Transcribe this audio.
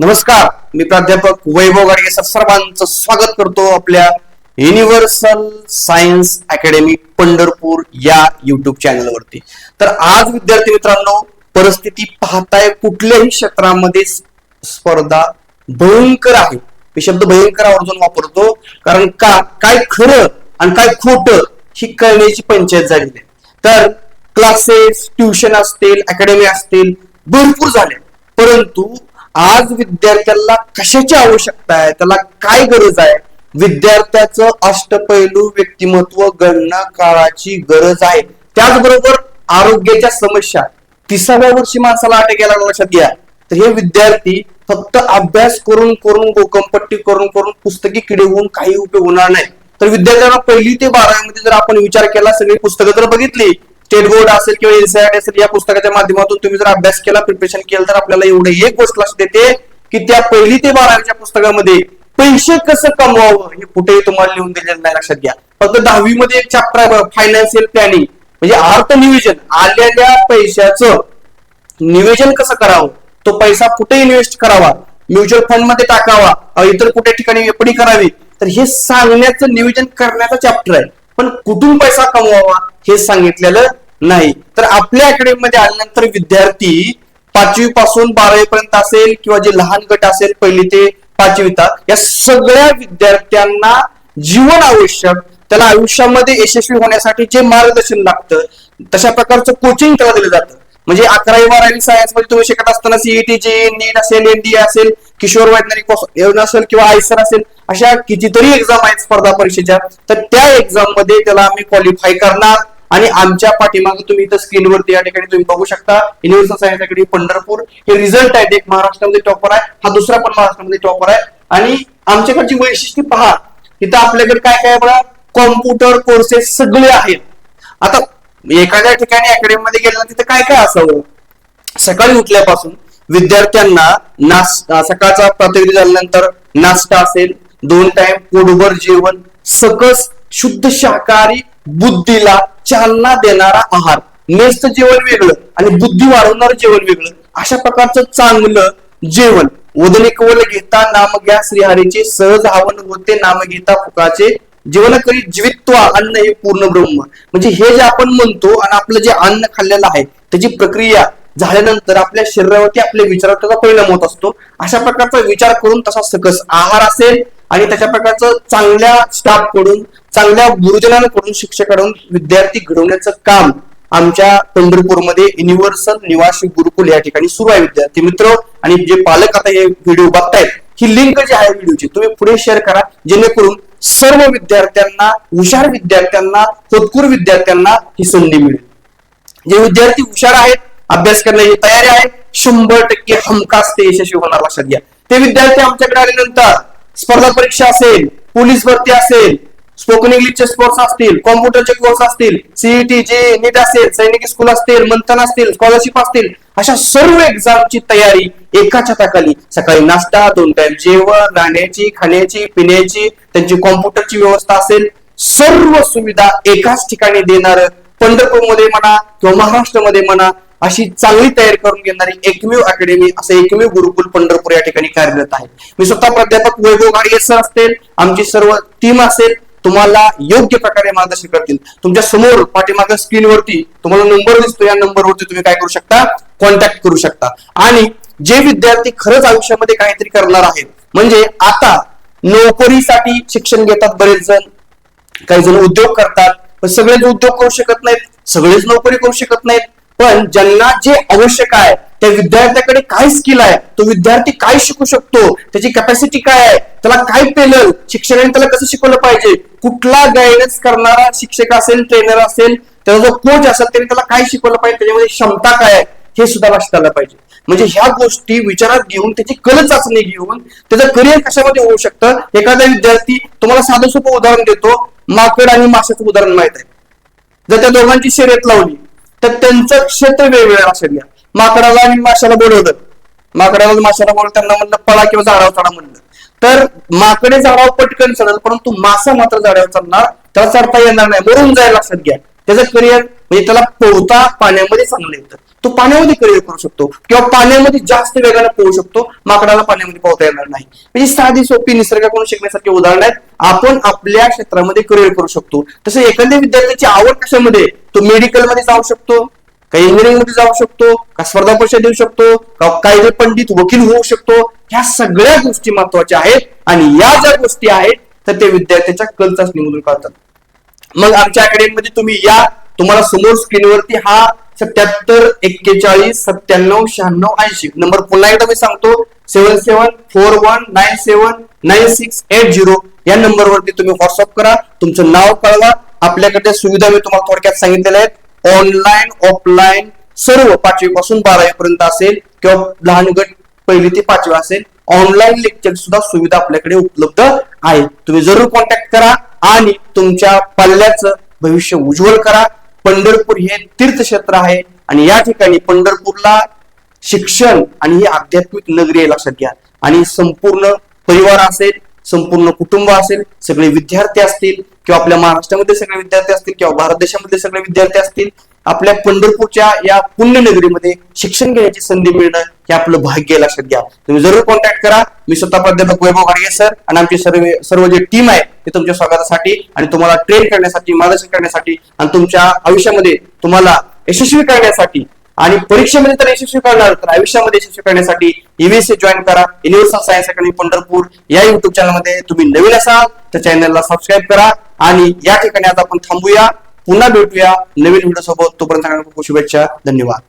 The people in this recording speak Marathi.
नमस्कार मी प्राध्यापक वैभव गाडगे सर्वांचं स्वागत करतो आपल्या युनिव्हर्सल सायन्स अकॅडमी पंढरपूर या युट्यूब चॅनलवरती तर आज विद्यार्थी मित्रांनो परिस्थिती पाहताय कुठल्याही क्षेत्रामध्ये स्पर्धा भयंकर आहे. मी शब्द भयंकर आवर्जून वापरतो कारण का काय खरं आणि काय खोटं ही कळण्याची पंचायत झाली आहे. तर क्लासेस ट्युशन असतील अकॅडमी असतील भरपूर झाले. परंतु आज विद्यार्थ्याला कशाची आवश्यकता आहे? त्याला काय गरज आहे? विद्यार्थ्याचं अष्टपैलू व्यक्तिमत्व गणना काळाची गरज आहे. त्याचबरोबर आरोग्याच्या समस्या. तिसाव्या वर्षी माणसाला अटक यायला लक्षात घ्या. तर हे विद्यार्थी फक्त अभ्यास करून करून गोकमपट्टी करून करून पुस्तकी किडे होऊन काही उपयोग होणार नाही. तर विद्यार्थ्यांना पहिली ते बारावीमध्ये जर आपण विचार केला सगळी पुस्तकं जर बघितली. स्टेट बोर्ड असेल किंवा एनसीआरटी असेल या पुस्तकाच्या माध्यमातून तुम्ही जर अभ्यास केला प्रिपरेशन केलं तर आपल्याला एवढं एक गोष्ट लक्षात येते की त्या पहिली ते बारावीच्या पुस्तकामध्ये पैसे कसं कमवावं हे कुठेही तुम्हाला लिहून दिलेलं नाही लक्षात घ्या. फक्त दहावी मध्ये एक चॅप्टर आहे फायनान्शियल प्लॅनिंग म्हणजे अर्थ नियोजन आलेल्या पैशाचं नियोजन कसं करावं? तो पैसा कुठे इन्व्हेस्ट करावा? म्युच्युअल फंडमध्ये टाकावा इतर कुठे ठिकाणी एफडी करावी? तर हे सांगण्याचं नियोजन करण्याचा चॅप्टर आहे. पण कुठून पैसा कमवावा हे सांगितलेलं नाही. तर आपल्या अकॅडमीमध्ये आल्यानंतर विद्यार्थी पाचवी पासून बारावी पर्यंत असेल किंवा जे लहान गट असेल पहिली ते पाचवीता या सगळ्या विद्यार्थ्यांना जीवन आवश्यक त्याला आयुष्यामध्ये यशस्वी होण्यासाठी जे मार्गदर्शन लागतं तशा प्रकारचं कोचिंग त्याला दिलं जातं. म्हणजे अकरावी बारावी सायन्समध्ये तुम्ही शिकत असताना सीईटी जे नीट असेल एनडीए असेल किशोर वैज्ञानिक योजना असेल किंवा आयसर असेल अशा कितीतरी एक्झाम आहेत स्पर्धा परीक्षेच्या तर त्या एक्झाममध्ये त्याला आम्ही क्वालिफाय करणार. आणि आमच्या पाठीमागे तुम्ही इथं स्क्रीनवरती या ठिकाणी तुम्ही बघू शकता युनिव्हर्सल सायन्स अकॅडमी पंढरपूर. हे रिझल्ट आहेत एक महाराष्ट्रामध्ये टॉपर आहे हा दुसरा पण महाराष्ट्रामध्ये टॉपर आहे. आणि आमच्याकडची वैशिष्ट्य पहा इथं आपल्याकडे काय काय बघा कॉम्प्युटर कोर्सेस सगळे आहेत. आता एखाद्या ठिकाणी अकॅडमी मध्ये गेलं तिथं काय काय असावं? सकाळी उठल्यापासून विद्यार्थ्यांना नाश सकाळचा प्रातविधी झाल्यानंतर नाश्ता असेल दोन टाइम पोटभर जेवण सकस शुद्ध शाकाहारी बुद्धीला चालना देणारा आहार. मेस्त जेवण वेगळं आणि बुद्धी वाढवणारं जेवण वेगळं. अशा प्रकारचं चांगलं जेवण. उदने कवल घेता नाम घ्या श्रीहरीचे सहज हवन होते नाम घेता फुकाचे. जीवन करी जीवित्व अन्न हे पूर्ण ब्रह्म. म्हणजे हे जे आपण म्हणतो आणि आपलं जे अन्न खाल्लेलं आहे त्याची प्रक्रिया झाल्यानंतर आपल्या शरीरावरती आपल्या विचार त्याचा परिणाम होत असतो. अशा प्रकारचा विचार करून तसा सकस आहार असेल आणि तशा प्रकारचं चांगल्या स्टाफकडून चांगल्या गुरुजनांकडून शिक्षकाकडून विद्यार्थी घडवण्याचं काम आमच्या पंढरपूरमध्ये युनिव्हर्सल निवासी गुरुकुल या ठिकाणी सुरू आहे विद्यार्थी मित्र. आणि जे पालक आता हे व्हिडिओ बघतायत ही लिंक जी आहे व्हिडिओची तुम्ही पुढे शेअर करा. जेणेकरून सर्व विद्यार्थ्यांना हुशार विद्यार्थ्यांना होतकूर विद्यार्थ्यांना ही संधी मिळेल. जे विद्यार्थी हुशार आहेत अभ्यास करण्याची तयारी आहे. शंभर टक्के हमखास ते यशस्वी होणार. लक्षात घ्या. ते विद्यार्थी आमच्याकडे आल्यानंतर स्पर्धा परीक्षा असेल पोलीस भरती असेल स्पोकन इंग्लिशचे कोर्स असतील कॉम्प्युटरचे कोर्स असतील सीईटी जे नीट असेल सैनिक स्कूल असतील मंथन असतील स्कॉलरशिप असतील अशा सर्व एक्झामची तयारी एका छताखाली सकाळी नाश्ता दोन टाइम जेवण राहण्याची खाण्याची पिण्याची त्यांची कॉम्प्युटरची व्यवस्था असेल सर्व सुविधा एकाच ठिकाणी देणार. पंढरपूरमध्ये म्हणा किंवा महाराष्ट्रामध्ये म्हणा अशी चांगली तयारी करून घेणारी एकमेव अकॅडमी असं एकमेव गुरुकुल पंढरपूर या ठिकाणी कार्यरत आहे. मी स्वतः प्राध्यापक वैभव गाडगे सर असतील आमची सर्व टीम असेल तुम्हाला योग्य प्रकारे मार्गदर्शन करतील. तुमच्यासमोर पाठीमागे स्क्रीनवरती तुम्हाला नंबर दिसतो या नंबरवरती तुम्ही काय करू शकता? कॉन्टॅक्ट करू शकता. आणि जे विद्यार्थी खरंच आयुष्यामध्ये काहीतरी करणार आहेत म्हणजे आता नोकरीसाठी शिक्षण घेतात बरेच जण काही जण उद्योग करतात पण सगळेच उद्योग करू शकत नाहीत सगळेच नोकरी करू शकत नाहीत पण ज्यांना जे आवश्यक आहे त्या विद्यार्थ्याकडे काय स्किल आहे तो विद्यार्थी काय शिकू शकतो त्याची कॅपॅसिटी काय आहे त्याला काय पेलल शिक्षकाने त्याला कसं शिकवलं पाहिजे कुठला गायडन्स करणारा शिक्षक असेल ट्रेनर असेल त्याचा जो कोच असेल त्याने त्याला काय शिकवलं पाहिजे त्याच्यामध्ये क्षमता काय आहे हे सुद्धा लक्षात आलं पाहिजे. म्हणजे ह्या गोष्टी विचारात घेऊन त्याची कल चाचणी घेऊन त्याचं करिअर कशामध्ये होऊ शकतं एखादा विद्यार्थी तुम्हाला साधं सोपं उदाहरण देतो माकड आणि माशाचं उदाहरण माहीत आहे. जर त्या दोघांची शर्यत लावली तर त्यांचं क्षेत्र वेगवेगळं लक्षात घ्या माकडाला आणि माशाला बोलवलं. माकडाला माशाला बोलवलं त्यांना म्हणलं पळा किंवा झाडावर चढा म्हणलं. तर माकडे झाडावर पटकन चढल परंतु मासा मात्र झाडावर चढणार त्याला चढता येणार नाही. मरून जायला लक्षात घ्या. त्याचं करिअर म्हणजे त्याला पोहता पाण्यामध्ये चांगलं येतं. तो पाण्यामध्ये करिअर करू शकतो. किंवा पाण्यामध्ये जास्त वेगाने पोहू शकतो. माकडाला पाण्यामध्ये पोहता येणार नाही. म्हणजे साधी सोपी निसर्गाकडून शिकण्यासारखी उदाहरण आहेत. आपण आपल्या क्षेत्रामध्ये करिअर करू शकतो. तसं एखाद्या विद्यार्थ्याची आवड कशामध्ये? तो मेडिकलमध्ये जाऊ शकतो. का इंजिनिअरिंगमध्ये जाऊ शकतो. का स्पर्धा परीक्षा देऊ शकतो. का कायदे पंडित वकील होऊ शकतो. ह्या सगळ्या गोष्टी महत्त्वाच्या आहेत. आणि या ज्या गोष्टी आहेत तर ते विद्यार्थ्याच्या कल निवडून काढतात. मग आमच्या अकॅडमीमध्ये तुम्ही या तुम्हाला समोर स्क्रीनवरती हा सत्याहत्तर एक्केचाळीस सत्त्याण्णव शहाण्णव ऐंशी. नंबर पुन्हा एकदा मी सांगतो seven seven four one nine seven nine six eight zero या नंबरवरती तुम्ही व्हॉट्सअप करा तुमचं नाव कळवा. आपल्याकडे सुविधा मी तुम्हाला थोडक्यात सांगितलेल्या आहेत. ऑनलाईन ऑफलाईन सर्व पाचवी पासून बारावी पर्यंत असेल किंवा लहान गट पहिली ते पाचवी असेल ऑनलाईन लेक्चर सुद्धा सुविधा आपल्याकडे उपलब्ध आहे. तुम्ही जरूर कॉन्टॅक्ट करा आणि तुमच्या पल्ल्याचं भविष्य उज्ज्वल करा. पंढरपूर हे तीर्थक्षेत्र आहे आणि या ठिकाणी पंढरपूरला शिक्षण आणि ही आध्यात्मिक नगरी आहे लक्षात घ्या. आणि संपूर्ण परिवार असेल संपूर्ण कुटुंब असेल सगळे विद्यार्थी असतील किंवा आपल्या महाराष्ट्रामध्ये सगळे विद्यार्थी असतील किंवा भारत देशामध्ये सगळे विद्यार्थी असतील आपल्या पंढरपूरच्या या पुण्यनगरीमध्ये शिक्षण घेण्याची संधी मिळणं हे आपलं भाग्य लक्षात घ्या. तुम्ही जरूर कॉन्टॅक्ट करा. मी स्वतः प्राध्यापक वैभव गाडगे सर आणि आमची सर्व सर्व जे टीम आहे ते तुमच्या स्वागतासाठी आणि तुम्हाला ट्रेन करण्यासाठी मार्गदर्शन करण्यासाठी आणि तुमच्या आयुष्यामध्ये तुम्हाला यशस्वी करण्यासाठी आणि परीक्षेमध्ये तर यशस्वी करणार तर आयुष्यामध्ये यशस्वी करण्यासाठी ईव्हीसी जॉईन करा. युनिव्हर्सल सायन्स अकॅडमी पंढरपूर या युट्यूब चॅनलमध्ये तुम्ही नवीन असाल तर चॅनलला सबस्क्राईब करा. आणि या ठिकाणी आज आपण थांबूया. पुन्हा भेटूया नवीन व्हिडिओ सोबत. तोपर्यंत शुभेच्छा. धन्यवाद.